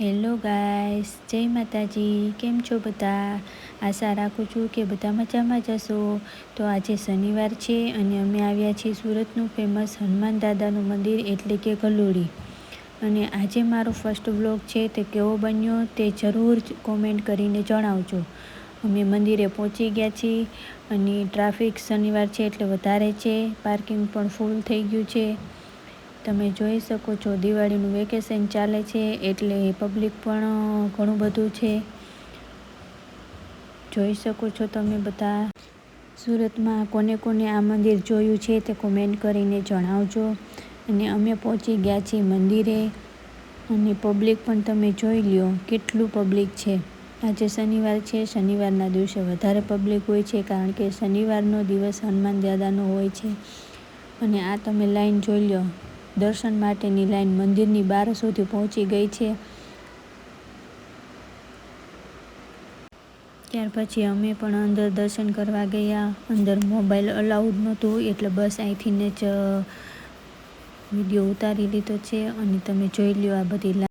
Hello guys જય માતાજી. કેમ છો બધા? આશા રાખું છું કે બધા મજામાં જશો તો આજે શનિવાર છે અને અમે આવ્યા છીએ સુરતનું ફેમસ હનુમાન દાદાનું મંદિર એટલે કે ગલોડી. અને આજે મારો ફર્સ્ટ વ્લોગ છે તે કેવો બન્યો તે જરૂર કોમેન્ટ કરીને જણાવજો. અમે મંદિરે પહોંચી ગયા છીએ અને ટ્રાફિક શનિવાર છે એટલે વધારે છે. પાર્કિંગ પણ ફૂલ થઈ ગયું છે. તમે જોઈ શકો છો, દિવાળીનું વેકેશન ચાલે છે, એટલે પબ્લિક પણ ઘણું બધું છે. જોઈ શકો છો તમે બધા સુરતમાં કોને કોને આ મંદિર જોયું છે તે કોમેન્ટ કરીને જણાવજો. અને અમે પહોંચી ગયા છીએ મંદિરે અને પબ્લિક પણ તમે જોઈ લ્યો કેટલું પબ્લિક છે. આજે શનિવાર છે, શનિવારના દિવસે વધારે પબ્લિક હોય છે કારણ કે શનિવારનો દિવસ હનુમાન દાદાનો હોય છે. અને આ તમે લાઈન જોઈ લો દર્શન માટેની લાઈન મંદિરની બહાર સુધી પહોંચી ગઈ છે. ત્યાર પછી અમે પણ અંદર દર્શન કરવા ગયા. અંદર મોબાઈલ અલાઉડ નહોતું, એટલે બસ અહીંથી જ વીડિયો ઉતારી લીધો છે. અને તમે જોઈ લ્યો આ બધી